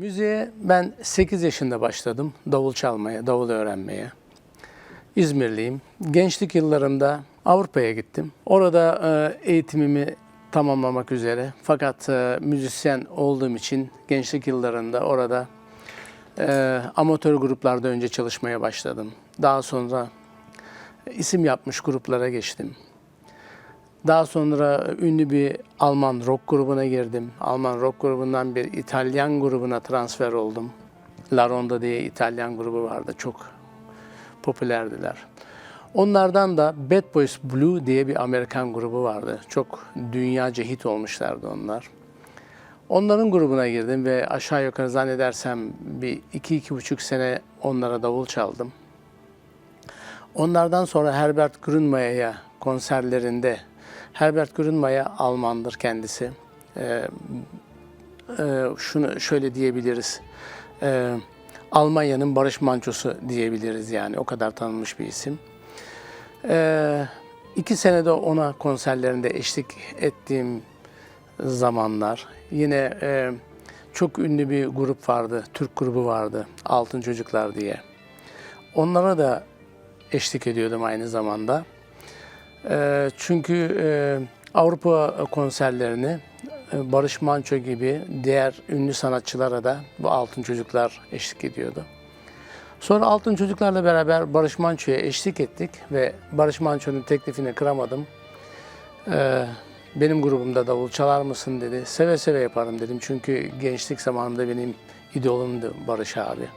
Müziğe ben 8 yaşında başladım davul çalmaya, davul öğrenmeye. İzmirliyim. Gençlik yıllarımda Avrupa'ya gittim. Orada e, eğitimimi tamamlamak üzere. Fakat e, müzisyen olduğum için gençlik yıllarında orada e, amatör gruplarda önce çalışmaya başladım. Daha sonra isim yapmış gruplara geçtim. Daha sonra ünlü bir Alman rock grubuna girdim. Alman rock grubundan bir İtalyan grubuna transfer oldum. La Ronda diye İtalyan grubu vardı. Çok popülerdiler. Onlardan da Bad Boys Blue diye bir Amerikan grubu vardı. Çok dünyaca hit olmuşlardı onlar. Onların grubuna girdim ve aşağı yukarı zannedersem bir iki, iki buçuk sene onlara davul çaldım. Onlardan sonra Herbert Grünmaya'ya konserlerinde, Herbert Grünmaya Almandır kendisi. Ee, e, şunu şöyle diyebiliriz. Ee, Almanya'nın Barış Manço'su diyebiliriz yani. O kadar tanınmış bir isim. Ee, iki senede ona konserlerinde eşlik ettiğim zamanlar. Yine e, çok ünlü bir grup vardı, Türk grubu vardı, Altın Çocuklar diye. Onlara da eşlik ediyordum aynı zamanda. E, çünkü e, Avrupa konserlerini e, Barış Manço gibi diğer ünlü sanatçılara da bu Altın Çocuklar eşlik ediyordu. Sonra Altın Çocuklarla beraber Barış Manço'ya eşlik ettik ve Barış Manço'nun teklifini kıramadım. Ee, benim grubumda davul çalar mısın dedi. Seve seve yaparım dedim çünkü gençlik zamanımda benim idolumdu Barış abi.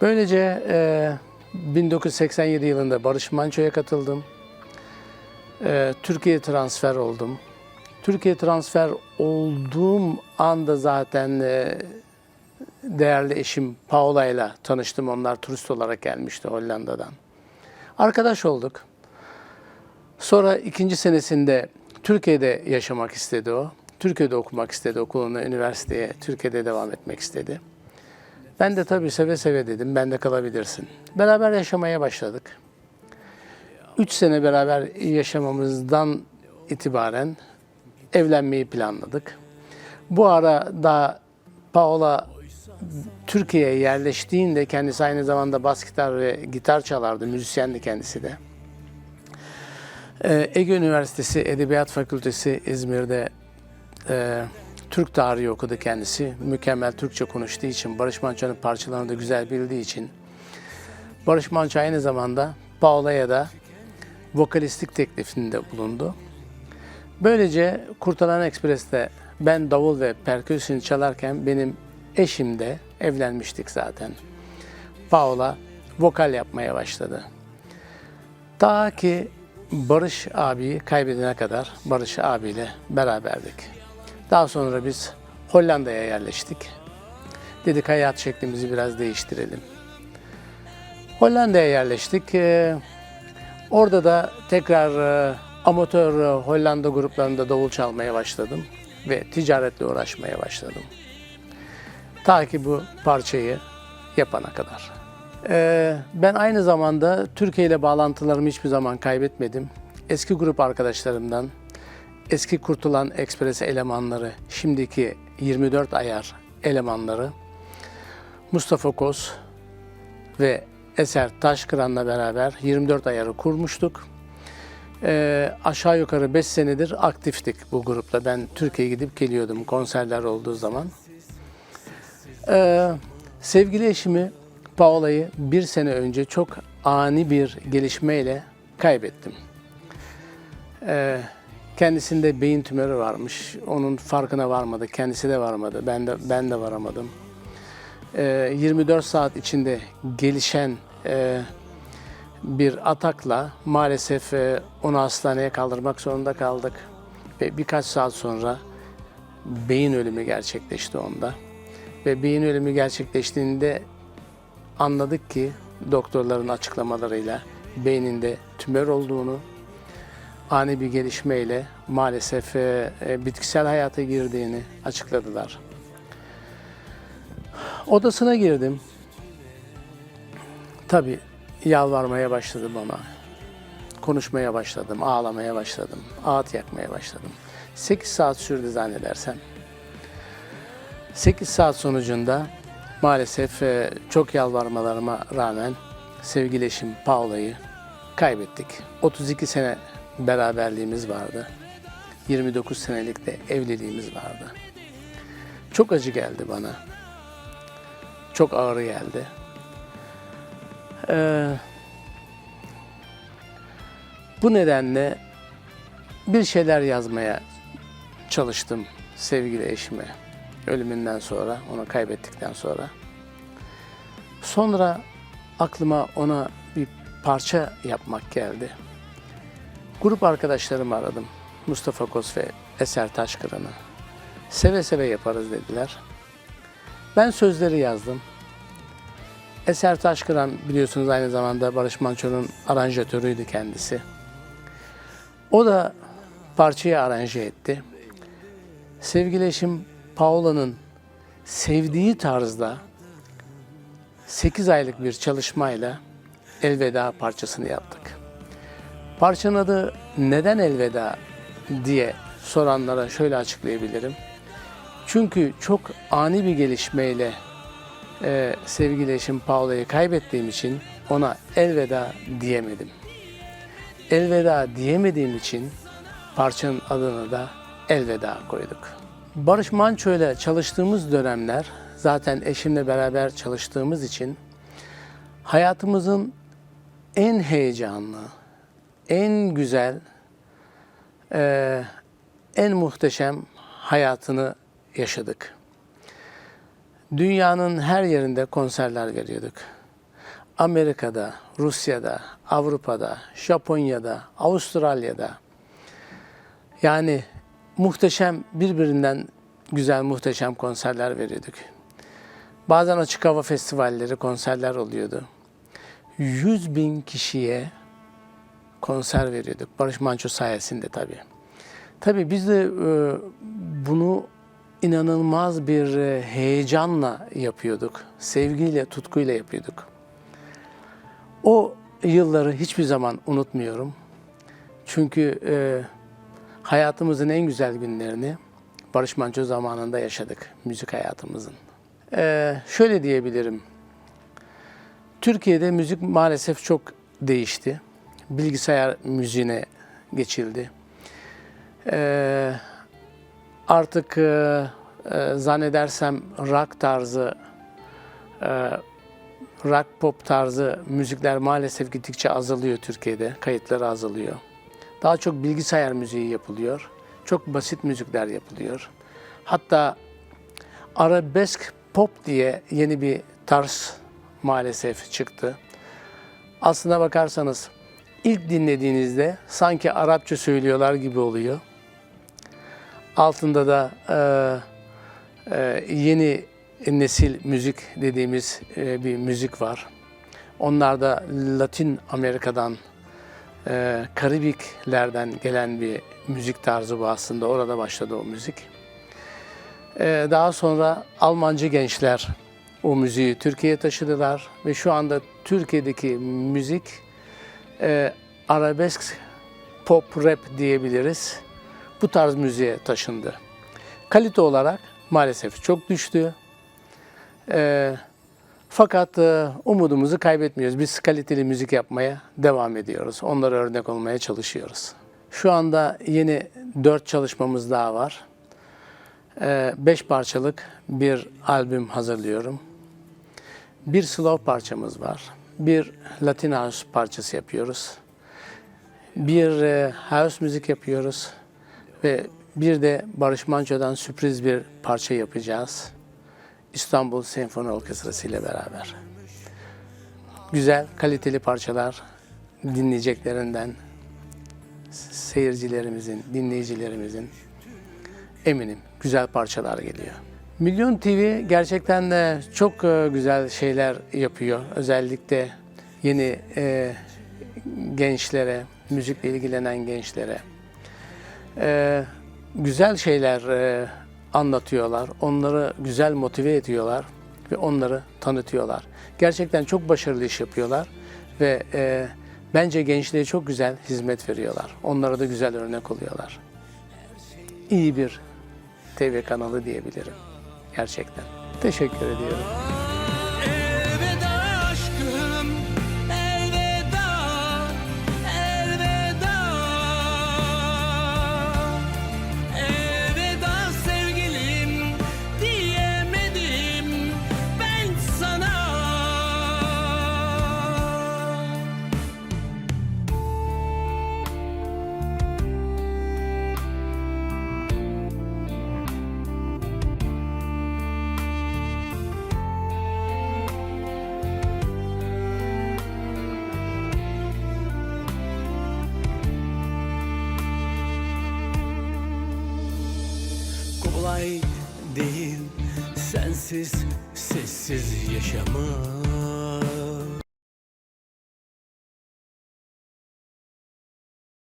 Böylece e, 1987 yılında Barış Manço'ya katıldım. E, Türkiye'ye transfer oldum. Türkiye transfer olduğum anda zaten e, değerli eşim Paola ile tanıştım. Onlar turist olarak gelmişti Hollanda'dan. Arkadaş olduk. Sonra ikinci senesinde Türkiye'de yaşamak istedi o. Türkiye'de okumak istedi okuluna, üniversiteye, Türkiye'de devam etmek istedi. Ben de tabii seve seve dedim, ben de kalabilirsin. Beraber yaşamaya başladık. Üç sene beraber yaşamamızdan itibaren evlenmeyi planladık. Bu ara da Paola Türkiye'ye yerleştiğinde kendisi aynı zamanda bas gitar ve gitar çalardı, müzisyendi kendisi de. Ee, Ege Üniversitesi Edebiyat Fakültesi İzmir'de e, Türk tarihi okudu kendisi. Mükemmel Türkçe konuştuğu için, Barış Manço'nun parçalarını da güzel bildiği için. Barış Manço aynı zamanda Paola'ya da vokalistlik teklifinde bulundu. Böylece Kurtalan Ekspres'te ben davul ve perküsyon çalarken benim eşim de evlenmiştik zaten. Paola vokal yapmaya başladı. Ta ki Barış abiyi kaybedene kadar Barış abiyle beraberdik. Daha sonra biz Hollanda'ya yerleştik. Dedik hayat şeklimizi biraz değiştirelim. Hollanda'ya yerleştik. Orada da tekrar e, amatör e, Hollanda gruplarında davul çalmaya başladım ve ticaretle uğraşmaya başladım. Ta ki bu parçayı yapana kadar. Ee, ben aynı zamanda Türkiye ile bağlantılarımı hiçbir zaman kaybetmedim. Eski grup arkadaşlarımdan, eski Kurtulan Ekspres elemanları, şimdiki 24 ayar elemanları, Mustafa Koz ve Eser Taşkıran'la beraber 24 ayarı kurmuştuk. Ee, aşağı yukarı 5 senedir aktiftik bu grupla. Ben Türkiye'ye gidip geliyordum konserler olduğu zaman. Ee, sevgili eşimi Paola'yı bir sene önce çok ani bir gelişmeyle kaybettim. Ee, kendisinde beyin tümörü varmış. Onun farkına varmadı. Kendisi de varmadı. Ben de ben de varamadım. Ee, 24 saat içinde gelişen e, bir atakla maalesef e, onu hastaneye kaldırmak zorunda kaldık. Ve birkaç saat sonra beyin ölümü gerçekleşti onda. Ve beyin ölümü gerçekleştiğinde anladık ki doktorların açıklamalarıyla beyninde tümör olduğunu, ani bir gelişmeyle maalesef e, bitkisel hayata girdiğini açıkladılar. Odasına girdim. Tabii yalvarmaya başladım ona. Konuşmaya başladım, ağlamaya başladım, ağıt yakmaya başladım. 8 saat sürdü zannedersem. 8 saat sonucunda maalesef e, çok yalvarmalarıma rağmen sevgili eşim Paula'yı kaybettik. 32 sene beraberliğimiz vardı. 29 senelik de evliliğimiz vardı. Çok acı geldi bana. Çok ağır geldi. Ee, bu nedenle bir şeyler yazmaya çalıştım sevgili eşime. Ölümünden sonra, onu kaybettikten sonra. Sonra aklıma ona bir parça yapmak geldi. Grup arkadaşlarımı aradım. Mustafa Kos ve Eser Taşkıran'ı. Seve seve yaparız dediler. Ben sözleri yazdım. Eser Taşkıran biliyorsunuz aynı zamanda Barış Manço'nun aranjatörüydü kendisi. O da parçayı aranje etti. Sevgili eşim Paula'nın sevdiği tarzda 8 aylık bir çalışmayla Elveda parçasını yaptık. Parçanın adı neden Elveda diye soranlara şöyle açıklayabilirim. Çünkü çok ani bir gelişmeyle e, sevgili eşim Paula'yı kaybettiğim için ona elveda diyemedim. Elveda diyemediğim için parçanın adını da elveda koyduk. Barış Manço ile çalıştığımız dönemler zaten eşimle beraber çalıştığımız için hayatımızın en heyecanlı, en güzel, e, en muhteşem hayatını yaşadık. Dünyanın her yerinde konserler veriyorduk. Amerika'da, Rusya'da, Avrupa'da, Japonya'da, Avustralya'da. Yani muhteşem, birbirinden güzel muhteşem konserler veriyorduk. Bazen açık hava festivalleri, konserler oluyordu. 100 bin kişiye konser veriyorduk. Barış Manço sayesinde tabii. Tabii biz de e, bunu inanılmaz bir e, heyecanla yapıyorduk. Sevgiyle, tutkuyla yapıyorduk. O yılları hiçbir zaman unutmuyorum. Çünkü e, hayatımızın en güzel günlerini Barış Manço zamanında yaşadık, müzik hayatımızın. E, şöyle diyebilirim, Türkiye'de müzik maalesef çok değişti. Bilgisayar müziğine geçildi. E, artık e, e, zannedersem rock tarzı, e, rock pop tarzı müzikler maalesef gittikçe azalıyor Türkiye'de. Kayıtları azalıyor. Daha çok bilgisayar müziği yapılıyor. Çok basit müzikler yapılıyor. Hatta arabesk pop diye yeni bir tarz maalesef çıktı. Aslına bakarsanız ilk dinlediğinizde sanki Arapça söylüyorlar gibi oluyor. Altında da e, e, yeni nesil müzik dediğimiz e, bir müzik var. Onlar da Latin Amerika'dan, e, Karibiklerden gelen bir müzik tarzı bu aslında. Orada başladı o müzik. E, daha sonra Almancı gençler o müziği Türkiye'ye taşıdılar ve şu anda Türkiye'deki müzik e, arabesk, pop, rap diyebiliriz. Bu tarz müziğe taşındı. Kalite olarak maalesef çok düştü. E, fakat e, umudumuzu kaybetmiyoruz. Biz kaliteli müzik yapmaya devam ediyoruz. Onlara örnek olmaya çalışıyoruz. Şu anda yeni dört çalışmamız daha var. E, beş parçalık bir albüm hazırlıyorum. Bir slow parçamız var. Bir Latin house parçası yapıyoruz. Bir e, house müzik yapıyoruz. Ve bir de Barış Manço'dan sürpriz bir parça yapacağız. İstanbul Senfoni Orkestrası ile beraber. Güzel, kaliteli parçalar dinleyeceklerinden, seyircilerimizin, dinleyicilerimizin eminim güzel parçalar geliyor. Milyon TV gerçekten de çok e, güzel şeyler yapıyor. Özellikle yeni e, gençlere, müzikle ilgilenen gençlere. E, güzel şeyler e, anlatıyorlar. Onları güzel motive ediyorlar ve onları tanıtıyorlar. Gerçekten çok başarılı iş yapıyorlar ve e, bence gençliğe çok güzel hizmet veriyorlar. Onlara da güzel örnek oluyorlar. İyi bir TV kanalı diyebilirim. gerçekten. Teşekkür ediyorum. Sensiz sessiz yaşamak